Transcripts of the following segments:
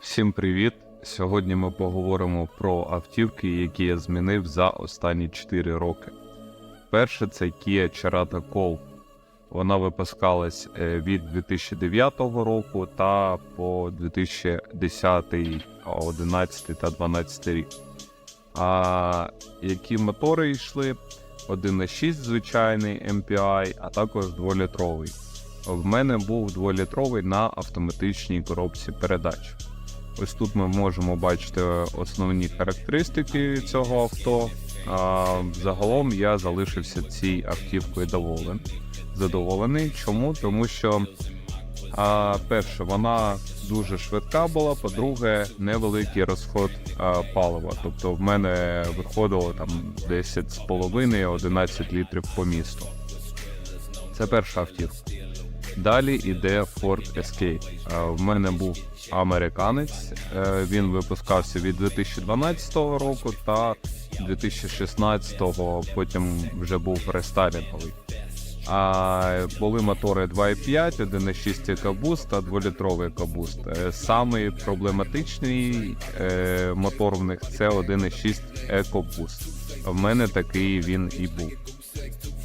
Всім привіт! Сьогодні ми поговоримо про автівки, які я змінив за останні 4 роки. Перше це Kia Cerato Colt. Вона випускалась е, від 2009 року та по 2010, 11 та 12 рік. А які мотори йшли? 1.6 звичайний MPI, а також 2-літровий. В мене був 2-літровий на автоматичній коробці передач. Ось тут ми можемо бачити основні характеристики цього авто. А, загалом я залишився цією автівкою доволен. задоволений. Чому? Тому що, а, перше, вона дуже швидка була, по-друге, невеликий розход а, палива. Тобто в мене виходило там 10,5-11 літрів по місту. Це перша автівка. Далі йде Ford Escape. Е, В мене був американець. Е, Він випускався від 2012 року та 2016-го потім вже був рестайлінговий. А були мотори 2.5, 1.6 EcoBoost та 2-літровий EcoBoost. Е, Самий проблематичний е, мотор в них це 1.6 EcoBoost. В мене такий він і був.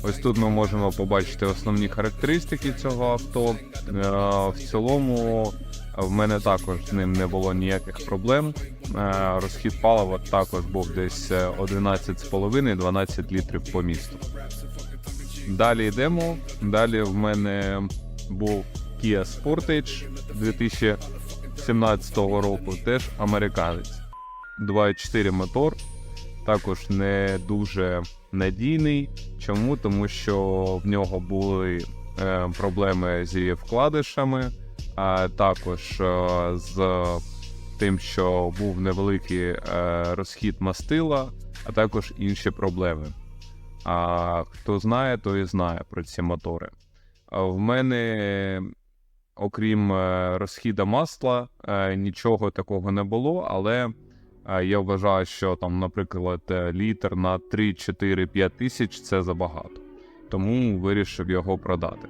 Ось тут ми можемо побачити основні характеристики цього авто. Е, В цілому в мене також з ним не було ніяких проблем. Е, Розхід палива також був десь е, 11,5-12 літрів по місту. Далі йдемо. Далі в мене був Kia Sportage 2017 року, теж американець. 2.4 мотор, також не дуже надійний. Чому? Тому що в нього були е, проблеми зі вкладишами, а також е, з тим, що був невеликий е, розхід мастила, а також інші проблеми. А хто знає, той знає про ці мотори. В мене, окрім е, розхіда масла, нічого такого не було, але я вважаю, що там, наприклад, літр на 3, 4, 5 тисяч це забагато. Тому вирішив його продати.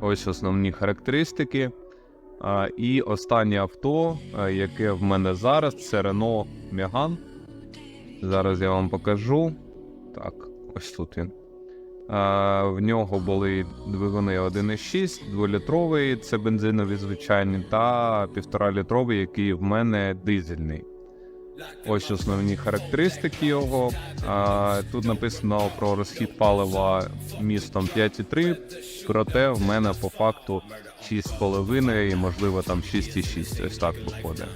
Ось основні характеристики. І останнє авто, яке в мене зараз, це Renault Megane. Зараз я вам покажу. Так, ось тут він. В нього були двигуни 1,6, 2-літровий, це бензинові звичайні, та 1,5-літровий, який в мене дизельний. Ось основні характеристики його. Тут написано про розхід палива містом 5,3, проте в мене по факту 6,5 і можливо там 6,6. Ось так виходить.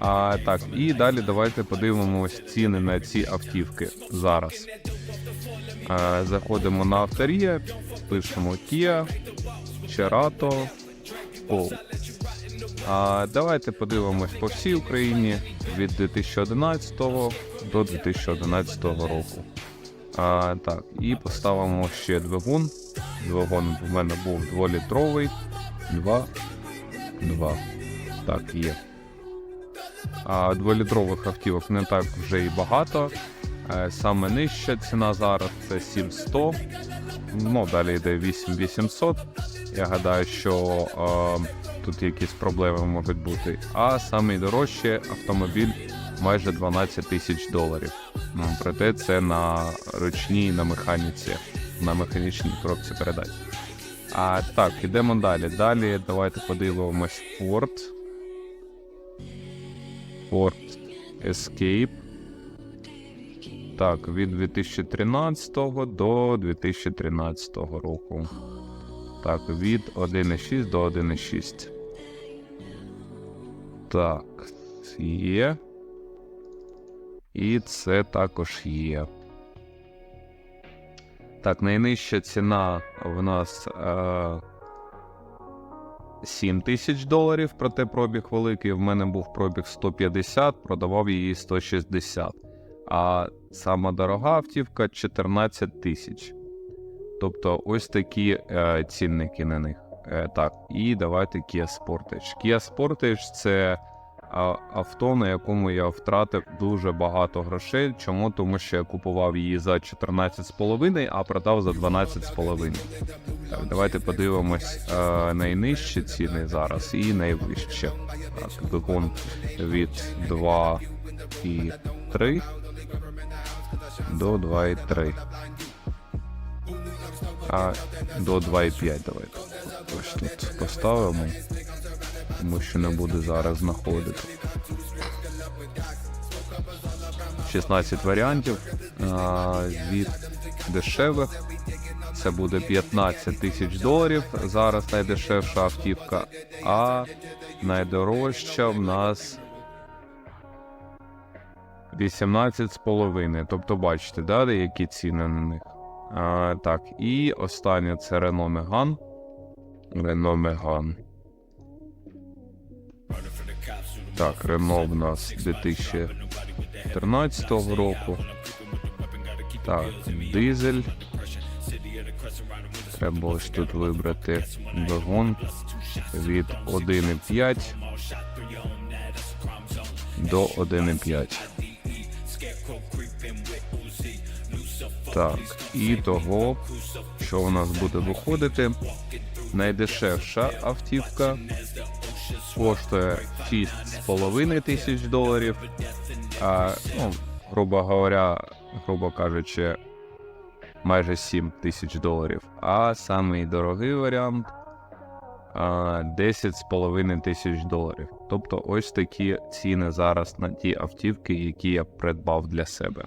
А, так, і далі давайте подивимось ціни на ці автівки зараз. А, заходимо на авторія, пишемо Kia, Cerato, Polo. А, давайте подивимось по всій Україні від 2011 до 2011 року. А, так, і поставимо ще двигун. Двигун в мене був 2-літровий. 2. 2. Так, є. А дволітрових автівок не так вже і багато. Е, Саме нижча ціна зараз це 7100. Ну, далі йде 8800. Я гадаю, що е, тут якісь проблеми можуть бути. А саме дорожче автомобіль майже 12 тисяч доларів. Ну, проте це на ручній на механіці, на механічній коробці передач. А так, ідемо далі. Далі давайте подивимось Ford. Ford Escape. Так, від 2013 до 2013 року. Так, від 1.6 до 1.6. Так, є. І це також є. Так, найнижча ціна в нас е, 7 тисяч доларів, проте пробіг великий. В мене був пробіг 150, продавав її 160. А сама дорога автівка 14 тисяч. Тобто ось такі е, цінники на них. Е, так, і давайте Kia Sportage. Kia Sportage це авто, на якому я втратив дуже багато грошей. Чому? Тому що я купував її за 14,5, а продав за 12,5. Так, давайте подивимось е, найнижчі ціни зараз і найвище. Так, двигун від 2,3 до 2,3. А до 2,5 давайте. Ось тут поставимо, тому що не буде зараз знаходити. 16 варіантів а, від дешевих. Це буде 15 тисяч доларів. Зараз найдешевша автівка, а найдорожча в нас 18,5. Тобто, бачите, да, які ціни на них. А, так, і останнє це Renault Megane. Renault Megane. Так, Renault в нас 2013 року. Так, дизель. Треба ось тут вибрати двигун від 1,5 до 1,5. Так, і того, що у нас буде виходити, найдешевша автівка коштує 6,5 тисяч доларів, а, ну, грубо говоря, грубо кажучи, майже 7 тисяч доларів. А самий дорогий варіант а, 10,5 тисяч доларів. Тобто ось такі ціни зараз на ті автівки, які я придбав для себе.